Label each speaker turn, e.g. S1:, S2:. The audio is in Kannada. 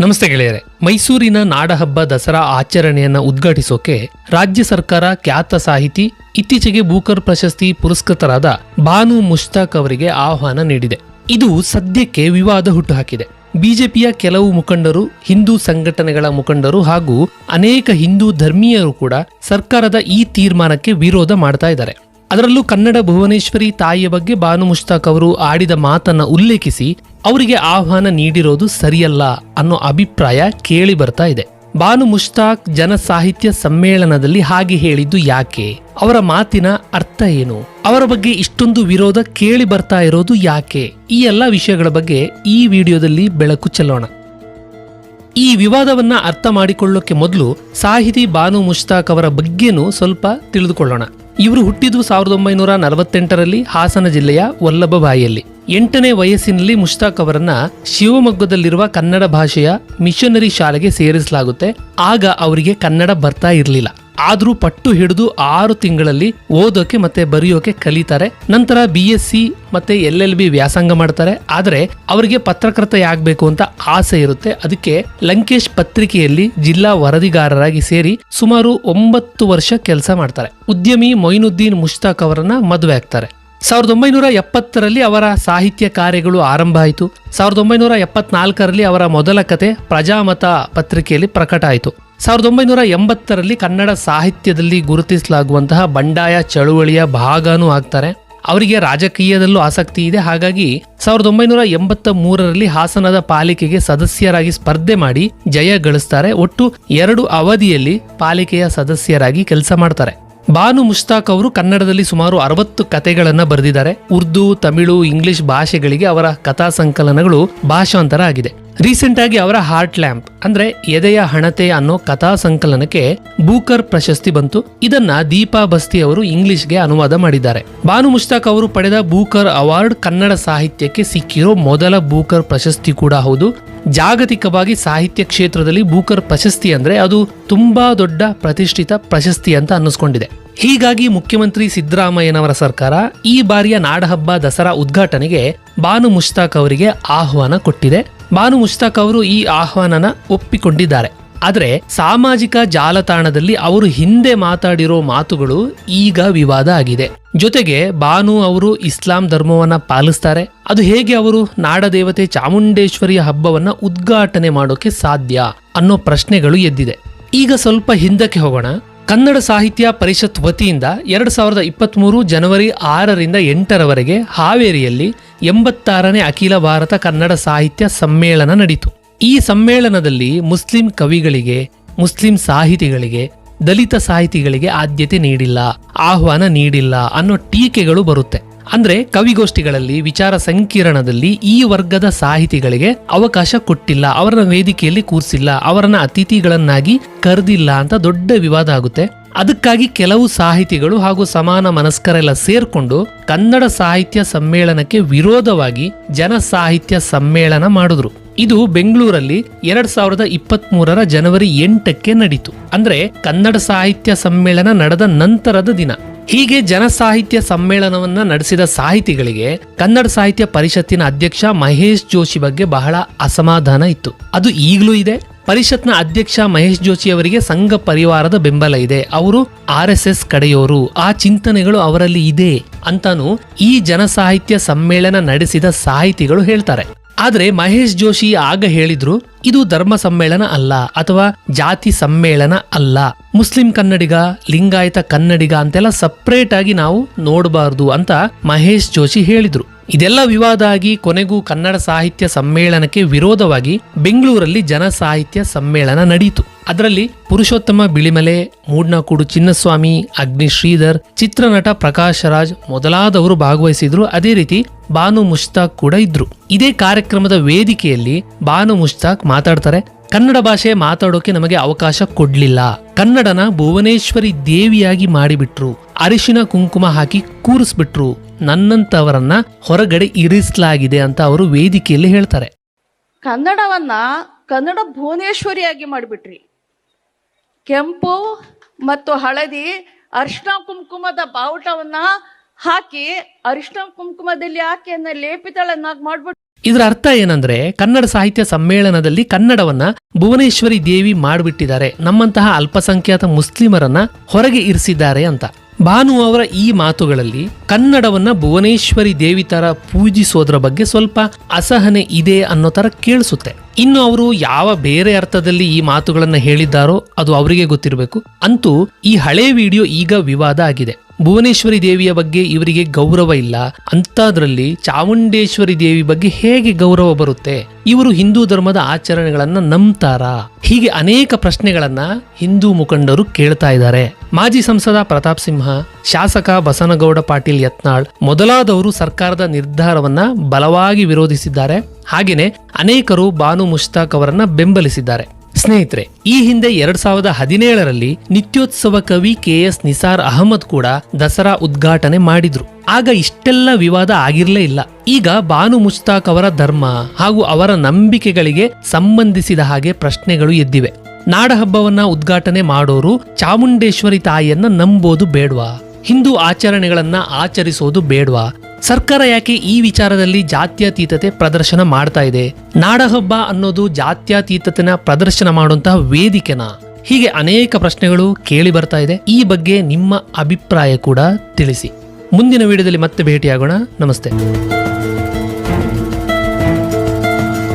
S1: ನಮಸ್ತೆ ಗೆಳೆಯರೆ. ಮೈಸೂರಿನ ನಾಡಹಬ್ಬ ದಸರಾ ಆಚರಣೆಯನ್ನು ಉದ್ಘಾಟಿಸೋಕೆ ರಾಜ್ಯ ಸರ್ಕಾರ ಖ್ಯಾತ ಸಾಹಿತಿ, ಇತ್ತೀಚೆಗೆ ಬೂಕರ್ ಪ್ರಶಸ್ತಿ ಪುರಸ್ಕೃತರಾದ ಬಾನು ಮುಷ್ತಾಕ್ ಅವರಿಗೆ ಆಹ್ವಾನ ನೀಡಿದೆ. ಇದು ಸದ್ಯಕ್ಕೆ ವಿವಾದ ಹುಟ್ಟುಹಾಕಿದೆ. ಬಿಜೆಪಿಯ ಕೆಲವು ಮುಖಂಡರು, ಹಿಂದೂ ಸಂಘಟನೆಗಳ ಮುಖಂಡರು ಹಾಗೂ ಅನೇಕ ಹಿಂದೂ ಧರ್ಮೀಯರು ಕೂಡ ಸರ್ಕಾರದ ಈ ತೀರ್ಮಾನಕ್ಕೆ ವಿರೋಧ ಮಾಡ್ತಾ ಇದ್ದಾರೆ. ಅದರಲ್ಲೂ ಕನ್ನಡ ಭುವನೇಶ್ವರಿ ತಾಯಿಯ ಬಗ್ಗೆ ಬಾನು ಮುಷ್ತಾಕ್ ಅವರು ಆಡಿದ ಮಾತನ್ನು ಉಲ್ಲೇಖಿಸಿ ಅವರಿಗೆ ಆಹ್ವಾನ ನೀಡಿರೋದು ಸರಿಯಲ್ಲ ಅನ್ನೋ ಅಭಿಪ್ರಾಯ ಕೇಳಿ ಬರ್ತಾ ಇದೆ. ಬಾನು ಮುಷ್ತಾಕ್ ಜನ ಸಾಹಿತ್ಯ ಸಮ್ಮೇಳನದಲ್ಲಿ ಹಾಗೆ ಹೇಳಿದ್ದು ಯಾಕೆ? ಅವರ ಮಾತಿನ ಅರ್ಥ ಏನು? ಅವರ ಬಗ್ಗೆ ಇಷ್ಟೊಂದು ವಿರೋಧ ಕೇಳಿ ಬರ್ತಾ ಇರೋದು ಯಾಕೆ? ಈ ಎಲ್ಲ ವಿಷಯಗಳ ಬಗ್ಗೆ ಈ ವಿಡಿಯೋದಲ್ಲಿ ಬೆಳಕು ಚೆಲ್ಲೋಣ. ಈ ವಿವಾದವನ್ನ ಅರ್ಥ ಮಾಡಿಕೊಳ್ಳೋಕೆ ಮೊದಲು ಸಾಹಿತಿ ಬಾನು ಮುಷ್ತಾಕ್ ಅವರ ಬಗ್ಗೆನೂ ಸ್ವಲ್ಪ ತಿಳಿದುಕೊಳ್ಳೋಣ. ಇವರು ಹುಟ್ಟಿದ್ದು ಸಾವಿರದ ಒಂಬೈನೂರ ನಲವತ್ತೆಂಟರಲ್ಲಿ ಹಾಸನ ಜಿಲ್ಲೆಯ ವಲ್ಲಭಬಾಯಿಯಲ್ಲಿ ಎಂಟನೇ ವಯಸ್ಸಿನಲ್ಲಿ ಮುಷ್ತಾಕ್ ಅವರನ್ನ ಶಿವಮೊಗ್ಗದಲ್ಲಿರುವ ಕನ್ನಡ ಭಾಷೆಯ ಮಿಷನರಿ ಶಾಲೆಗೆ ಸೇರಿಸಲಾಗುತ್ತೆ. ಆಗ ಅವರಿಗೆ ಕನ್ನಡ ಬರ್ತಾ ಇರಲಿಲ್ಲ. ಆದ್ರೂ ಪಟ್ಟು ಹಿಡಿದು ಆರು ತಿಂಗಳಲ್ಲಿ ಓದೋಕೆ ಮತ್ತೆ ಬರೆಯೋಕೆ ಕಲಿತಾರೆ. ನಂತರ ಬಿ ಎಸ್ ಸಿ ಮತ್ತೆ ಎಲ್ ಎಲ್ ಬಿ ವ್ಯಾಸಂಗ ಮಾಡ್ತಾರೆ. ಆದರೆ ಅವರಿಗೆ ಪತ್ರಕರ್ತ ಆಗ್ಬೇಕು ಅಂತ ಆಸೆ ಇರುತ್ತೆ. ಅದಕ್ಕೆ ಲಂಕೇಶ್ ಪತ್ರಿಕೆಯಲ್ಲಿ ಜಿಲ್ಲಾ ವರದಿಗಾರರಾಗಿ ಸೇರಿ ಸುಮಾರು ಒಂಬತ್ತು ವರ್ಷ ಕೆಲಸ ಮಾಡ್ತಾರೆ. ಉದ್ಯಮಿ ಮೊಯಿನುದ್ದೀನ್ ಮುಷ್ತಾಕ್ ಅವರನ್ನ ಮದುವೆ ಆಗ್ತಾರೆ. ಸಾವಿರದ ಒಂಬೈನೂರ ಎಪ್ಪತ್ತರಲ್ಲಿ ಅವರ ಸಾಹಿತ್ಯ ಕಾರ್ಯಗಳು ಆರಂಭ ಆಯಿತು. ಸಾವಿರದ ಒಂಬೈನೂರ ಎಪ್ಪತ್ನಾಲ್ಕರಲ್ಲಿ ಅವರ ಮೊದಲ ಕತೆ ಪ್ರಜಾಮತ ಪತ್ರಿಕೆಯಲ್ಲಿ ಪ್ರಕಟ ಆಯಿತು. ಸಾವಿರದ ಒಂಬೈನೂರ ಎಂಬತ್ತರಲ್ಲಿ ಕನ್ನಡ ಸಾಹಿತ್ಯದಲ್ಲಿ ಗುರುತಿಸಲಾಗುವಂತಹ ಬಂಡಾಯ ಚಳುವಳಿಯ ಭಾಗನೂ ಆಗ್ತಾರೆ. ಅವರಿಗೆ ರಾಜಕೀಯದಲ್ಲೂ ಆಸಕ್ತಿ ಇದೆ. ಹಾಗಾಗಿ ಸಾವಿರದ ಒಂಬೈನೂರ ಎಂಬತ್ತ ಮೂರರಲ್ಲಿ ಹಾಸನದ ಪಾಲಿಕೆಗೆ ಸದಸ್ಯರಾಗಿ ಸ್ಪರ್ಧೆ ಮಾಡಿ ಜಯ ಗಳಿಸ್ತಾರೆ. ಒಟ್ಟು ಎರಡು ಅವಧಿಯಲ್ಲಿ ಪಾಲಿಕೆಯ ಸದಸ್ಯರಾಗಿ ಕೆಲಸ ಮಾಡ್ತಾರೆ. ಬಾನು ಮುಷ್ತಾಕ್ ಅವರು ಕನ್ನಡದಲ್ಲಿ ಸುಮಾರು ಅರವತ್ತು ಕತೆಗಳನ್ನ ಬರೆದಿದ್ದಾರೆ. ಉರ್ದು, ತಮಿಳು, ಇಂಗ್ಲಿಷ್ ಭಾಷೆಗಳಿಗೆ ಅವರ ಕಥಾ ಸಂಕಲನಗಳು ಭಾಷಾಂತರ ಆಗಿದೆ. ರೀಸೆಂಟ್ ಆಗಿ ಅವರ ಹಾರ್ಟ್ ಲ್ಯಾಂಪ್, ಅಂದ್ರೆ ಎದೆಯ ಹಣತೆ ಅನ್ನೋ ಕಥಾ ಸಂಕಲನಕ್ಕೆ ಬೂಕರ್ ಪ್ರಶಸ್ತಿ ಬಂತು. ಇದನ್ನ ದೀಪಾ ಬಸ್ತಿ ಅವರು ಇಂಗ್ಲಿಷ್ಗೆ ಅನುವಾದ ಮಾಡಿದ್ದಾರೆ. ಬಾನು ಮುಷ್ತಾಕ್ ಅವರು ಪಡೆದ ಬೂಕರ್ ಅವಾರ್ಡ್ ಕನ್ನಡ ಸಾಹಿತ್ಯಕ್ಕೆ ಸಿಕ್ಕಿರೋ ಮೊದಲ ಬೂಕರ್ ಪ್ರಶಸ್ತಿ ಕೂಡ ಹೌದು. ಜಾಗತಿಕವಾಗಿ ಸಾಹಿತ್ಯ ಕ್ಷೇತ್ರದಲ್ಲಿ ಬೂಕರ್ ಪ್ರಶಸ್ತಿ ಅಂದ್ರೆ ಅದು ತುಂಬಾ ದೊಡ್ಡ ಪ್ರತಿಷ್ಠಿತ ಪ್ರಶಸ್ತಿ ಅಂತ ಅನ್ನಿಸ್ಕೊಂಡಿದೆ. ಹೀಗಾಗಿ ಮುಖ್ಯಮಂತ್ರಿ ಸಿದ್ದರಾಮಯ್ಯನವರ ಸರ್ಕಾರ ಈ ಬಾರಿಯ ನಾಡಹಬ್ಬ ದಸರಾ ಉದ್ಘಾಟನೆಗೆ ಬಾನು ಮುಷ್ತಾಕ್ ಅವರಿಗೆ ಆಹ್ವಾನ ಕೊಟ್ಟಿದೆ. ಬಾನು ಮುಷ್ತಾಕ್ ಅವರು ಈ ಆಹ್ವಾನನ ಒಪ್ಪಿಕೊಂಡಿದ್ದಾರೆ. ಆದರೆ ಸಾಮಾಜಿಕ ಜಾಲತಾಣದಲ್ಲಿ ಅವರು ಹಿಂದೆ ಮಾತಾಡಿರೋ ಮಾತುಗಳು ಈಗ ವಿವಾದ ಆಗಿದೆ. ಜೊತೆಗೆ ಬಾನು ಅವರು ಇಸ್ಲಾಂ ಧರ್ಮವನ್ನ ಪಾಲಿಸ್ತಾರೆ. ಅದು ಹೇಗೆ ಅವರು ನಾಡದೇವತೆ ಚಾಮುಂಡೇಶ್ವರಿಯ ಹಬ್ಬವನ್ನ ಉದ್ಘಾಟನೆ ಮಾಡೋಕೆ ಸಾಧ್ಯ ಅನ್ನೋ ಪ್ರಶ್ನೆಗಳು ಎದ್ದಿದೆ. ಈಗ ಸ್ವಲ್ಪ ಹಿಂದಕ್ಕೆ ಹೋಗೋಣ. ಕನ್ನಡ ಸಾಹಿತ್ಯ ಪರಿಷತ್ ವತಿಯಿಂದ ಎರಡು ಸಾವಿರದ ಇಪ್ಪತ್ತ್ಮೂರು ಜನವರಿ ಆರರಿಂದ ಎಂಟರವರೆಗೆ ಹಾವೇರಿಯಲ್ಲಿ ಎಂಬತ್ತಾರನೇ ಅಖಿಲ ಭಾರತ ಕನ್ನಡ ಸಾಹಿತ್ಯ ಸಮ್ಮೇಳನ ನಡೀತು. ಈ ಸಮ್ಮೇಳನದಲ್ಲಿ ಮುಸ್ಲಿಂ ಕವಿಗಳಿಗೆ, ಮುಸ್ಲಿಂ ಸಾಹಿತಿಗಳಿಗೆ, ದಲಿತ ಸಾಹಿತಿಗಳಿಗೆ ಆದ್ಯತೆ ನೀಡಿಲ್ಲ, ಆಹ್ವಾನ ನೀಡಿಲ್ಲ ಅನ್ನೋ ಟೀಕೆಗಳು ಬರುತ್ತೆ. ಅಂದ್ರೆ ಕವಿಗೋಷ್ಠಿಗಳಲ್ಲಿ ವಿಚಾರ ಸಂಕಿರಣದಲ್ಲಿ ಈ ವರ್ಗದ ಸಾಹಿತಿಗಳಿಗೆ ಅವಕಾಶ ಕೊಟ್ಟಿಲ್ಲ, ಅವರನ್ನ ವೇದಿಕೆಯಲ್ಲಿ ಕೂರಿಸಿಲ್ಲ, ಅವರನ್ನ ಅತಿಥಿಗಳನ್ನಾಗಿ ಕರೆದಿಲ್ಲ ಅಂತ ದೊಡ್ಡ ವಿವಾದ ಆಗುತ್ತೆ. ಅದಕ್ಕಾಗಿ ಕೆಲವು ಸಾಹಿತಿಗಳು ಹಾಗೂ ಸಮಾನ ಮನಸ್ಕರೆಲ್ಲ ಸೇರ್ಕೊಂಡು ಕನ್ನಡ ಸಾಹಿತ್ಯ ಸಮ್ಮೇಳನಕ್ಕೆ ವಿರೋಧವಾಗಿ ಜನ ಸಾಹಿತ್ಯ ಸಮ್ಮೇಳನ ಮಾಡಿದ್ರು. ಇದು ಬೆಂಗಳೂರಲ್ಲಿ ಎರಡ್ ಸಾವಿರದ ಇಪ್ಪತ್ತ್ ಮೂರರ ಜನವರಿ ಎಂಟಕ್ಕೆ ನಡೀತು. ಅಂದ್ರೆ ಕನ್ನಡ ಸಾಹಿತ್ಯ ಸಮ್ಮೇಳನ ನಡೆದ ನಂತರದ ದಿನ. ಹೀಗೆ ಜನಸಾಹಿತ್ಯ ಸಮ್ಮೇಳನವನ್ನ ನಡೆಸಿದ ಸಾಹಿತಿಗಳಿಗೆ ಕನ್ನಡ ಸಾಹಿತ್ಯ ಪರಿಷತ್ತಿನ ಅಧ್ಯಕ್ಷ ಮಹೇಶ್ ಜೋಶಿ ಬಗ್ಗೆ ಬಹಳ ಅಸಮಾಧಾನ ಇತ್ತು. ಅದು ಈಗಲೂ ಇದೆ. ಪರಿಷತ್ನ ಅಧ್ಯಕ್ಷ ಮಹೇಶ್ ಜೋಶಿ ಅವರಿಗೆ ಸಂಘ ಪರಿವಾರದ ಬೆಂಬಲ ಇದೆ. ಅವರು ಆರ್ ಎಸ್ ಎಸ್ ಕಡೆಯೋರು. ಆ ಚಿಂತನೆಗಳು ಅವರಲ್ಲಿ ಇದೆ ಅಂತಾನು ಈ ಜನಸಾಹಿತ್ಯ ಸಮ್ಮೇಳನ ನಡೆಸಿದ ಸಾಹಿತಿಗಳು ಹೇಳ್ತಾರೆ. ಆದ್ರೆ ಮಹೇಶ್ ಜೋಶಿ ಆಗ ಹೇಳಿದ್ರು, ಇದು ಧರ್ಮ ಸಮ್ಮೇಳನ ಅಲ್ಲ ಅಥವಾ ಜಾತಿ ಸಮ್ಮೇಳನ ಅಲ್ಲ. ಮುಸ್ಲಿಂ ಕನ್ನಡಿಗ, ಲಿಂಗಾಯತ ಕನ್ನಡಿಗ ಅಂತೆಲ್ಲ ಸಪ್ರೇಟ್ ಆಗಿ ನಾವು ನೋಡಬಾರ್ದು ಅಂತ ಮಹೇಶ್ ಜೋಶಿ ಹೇಳಿದ್ರು. ಇದೆಲ್ಲ ವಿವಾದ ಆಗಿ ಕೊನೆಗೂ ಕನ್ನಡ ಸಾಹಿತ್ಯ ಸಮ್ಮೇಳನಕ್ಕೆ ವಿರೋಧವಾಗಿ ಬೆಂಗಳೂರಲ್ಲಿ ಜನ ಸಾಹಿತ್ಯ ಸಮ್ಮೇಳನ ನಡೆಯಿತು ಅದರಲ್ಲಿ ಪುರುಷೋತ್ತಮ ಬಿಳಿಮಲೆ, ಮೂಡ್ನಕೂಡು ಚಿನ್ನಸ್ವಾಮಿ, ಅಗ್ನಿ ಶ್ರೀಧರ್, ಚಿತ್ರನಟ ಪ್ರಕಾಶ್ ರಾಜ್ ಮೊದಲಾದವರು ಭಾಗವಹಿಸಿದ್ರು. ಅದೇ ರೀತಿ ಬಾನು ಮುಷ್ತಾಕ್ ಕೂಡ ಇದ್ರು. ಇದೇ ಕಾರ್ಯಕ್ರಮದ ವೇದಿಕೆಯಲ್ಲಿ ಬಾನು ಮುಷ್ತಾಕ್ ಮಾತಾಡ್ತಾರೆ. ಕನ್ನಡ ಭಾಷೆ ಮಾತಾಡೋಕೆ ನಮಗೆ ಅವಕಾಶ ಕೊಡ್ಲಿಲ್ಲ. ಕನ್ನಡನ ಭುವನೇಶ್ವರಿ ದೇವಿಯಾಗಿ ಮಾಡಿಬಿಟ್ರು. ಅರಿಶಿನ ಕುಂಕುಮ ಹಾಕಿ ಕೂರಿಸ್ಬಿಟ್ರು. ನನ್ನಂತವರನ್ನ ಹೊರಗಡೆ ಇರಿಸಲಾಗಿದೆ ಅಂತ ಅವರು ವೇದಿಕೆಯಲ್ಲಿ ಹೇಳ್ತಾರೆ.
S2: ಕನ್ನಡವನ್ನ ಕನ್ನಡ ಭುವನೇಶ್ವರಿಯಾಗಿ ಮಾಡಿಬಿಟ್ರಿ. ಕೆಂಪು ಮತ್ತು ಹಳದಿ ಅರಿಶಿನ ಕುಂಕುಮದ ಬಾವುಟವನ್ನ ಹಾಕಿ ಅರಿಶಿನ ಕುಂಕುಮದಲ್ಲಿ ಆಕೆಯನ್ನ ಲೇಪಿತಳನ್ನಾಗಿ ಮಾಡ್ಬಿಟ್ಟು
S1: ಇದರ ಅರ್ಥ ಏನಂದ್ರೆ ಕನ್ನಡ ಸಾಹಿತ್ಯ ಸಮ್ಮೇಳನದಲ್ಲಿ ಕನ್ನಡವನ್ನ ಭುವನೇಶ್ವರಿ ದೇವಿ ಮಾಡಿಬಿಟ್ಟಿದ್ದಾರೆ. ನಮ್ಮಂತಹ ಅಲ್ಪಸಂಖ್ಯಾತ ಮುಸ್ಲಿಮರನ್ನ ಹೊರಗೆ ಇರಿಸಿದ್ದಾರೆ ಅಂತ. ಭಾನು ಅವರ ಈ ಮಾತುಗಳಲ್ಲಿ ಕನ್ನಡವನ್ನ ಭುವನೇಶ್ವರಿ ದೇವಿ ತರ ಪೂಜಿಸೋದ್ರ ಬಗ್ಗೆ ಸ್ವಲ್ಪ ಅಸಹನೆ ಇದೆ ಅನ್ನೋ ತರ ಕೇಳಿಸುತ್ತೆ. ಇನ್ನು ಅವರು ಯಾವ ಬೇರೆ ಅರ್ಥದಲ್ಲಿ ಈ ಮಾತುಗಳನ್ನು ಹೇಳಿದ್ದಾರೋ ಅದು ಅವರಿಗೆ ಗೊತ್ತಿರಬೇಕು. ಅಂತೂ ಈ ಹಳೆ ವಿಡಿಯೋ ಈಗ ವಿವಾದ ಆಗಿದೆ. ಭುವನೇಶ್ವರಿ ದೇವಿಯ ಬಗ್ಗೆ ಇವರಿಗೆ ಗೌರವ ಇಲ್ಲ. ಅಂತಾದ್ರಲ್ಲಿ ಚಾಮುಂಡೇಶ್ವರಿ ದೇವಿ ಬಗ್ಗೆ ಹೇಗೆ ಗೌರವ ಬರುತ್ತೆ? ಇವರು ಹಿಂದೂ ಧರ್ಮದ ಆಚರಣೆಗಳನ್ನ ನಂಬ್ತಾರಾ? ಹೀಗೆ ಅನೇಕ ಪ್ರಶ್ನೆಗಳನ್ನ ಹಿಂದೂ ಮುಖಂಡರು ಕೇಳ್ತಾ ಇದ್ದಾರೆ. ಮಾಜಿ ಸಂಸದ ಪ್ರತಾಪ್ ಸಿಂಹ, ಶಾಸಕ ಬಸನಗೌಡ ಪಾಟೀಲ್ ಯತ್ನಾಳ್ ಮೊದಲಾದವರು ಸರ್ಕಾರದ ನಿರ್ಧಾರವನ್ನ ಬಲವಾಗಿ ವಿರೋಧಿಸಿದ್ದಾರೆ. ಹಾಗೇನೆ ಅನೇಕರು ಬಾನು ಮುಷ್ತಾಕ್ ಅವರನ್ನ ಬೆಂಬಲಿಸಿದ್ದಾರೆ. ಸ್ನೇಹಿತರೆ, ಈ ಹಿಂದೆ ಎರಡ್ ಸಾವಿರದ ಹದಿನೇಳರಲ್ಲಿ ನಿತ್ಯೋತ್ಸವ ಕವಿ ಕೆ ಎಸ್ ನಿಸಾರ್ ಅಹಮದ್ ಕೂಡ ದಸರಾ ಉದ್ಘಾಟನೆ ಮಾಡಿದ್ರು. ಆಗ ಇಷ್ಟೆಲ್ಲ ವಿವಾದ ಆಗಿರ್ಲೇ ಇಲ್ಲ. ಈಗ ಬಾನು ಮುಷ್ತಾಕ್ ಅವರ ಧರ್ಮ ಹಾಗೂ ಅವರ ನಂಬಿಕೆಗಳಿಗೆ ಸಂಬಂಧಿಸಿದ ಹಾಗೆ ಪ್ರಶ್ನೆಗಳು ಎದ್ದಿವೆ. ನಾಡಹಬ್ಬವನ್ನ ಉದ್ಘಾಟನೆ ಮಾಡೋರು ಚಾಮುಂಡೇಶ್ವರಿ ತಾಯಿಯನ್ನ ನಂಬೋದು ಬೇಡ್ವಾ? ಹಿಂದೂ ಆಚರಣೆಗಳನ್ನ ಆಚರಿಸೋದು ಬೇಡ್ವಾ? ಸರ್ಕಾರ ಯಾಕೆ ಈ ವಿಚಾರದಲ್ಲಿ ಜಾತ್ಯತೀತತೆ ಪ್ರದರ್ಶನ ಮಾಡ್ತಾ ಇದೆ? ನಾಡಹಬ್ಬ ಅನ್ನೋದು ಜಾತ್ಯತೀತತೆನ ಪ್ರದರ್ಶನ ಮಾಡುವಂತಹ ವೇದಿಕೆನ? ಹೀಗೆ ಅನೇಕ ಪ್ರಶ್ನೆಗಳು ಕೇಳಿ ಬರ್ತಾ ಇದೆ. ಈ ಬಗ್ಗೆ ನಿಮ್ಮ ಅಭಿಪ್ರಾಯ ಕೂಡ ತಿಳಿಸಿ. ಮುಂದಿನ ವಿಡಿಯೋದಲ್ಲಿ ಮತ್ತೆ ಭೇಟಿಯಾಗೋಣ. ನಮಸ್ತೆ.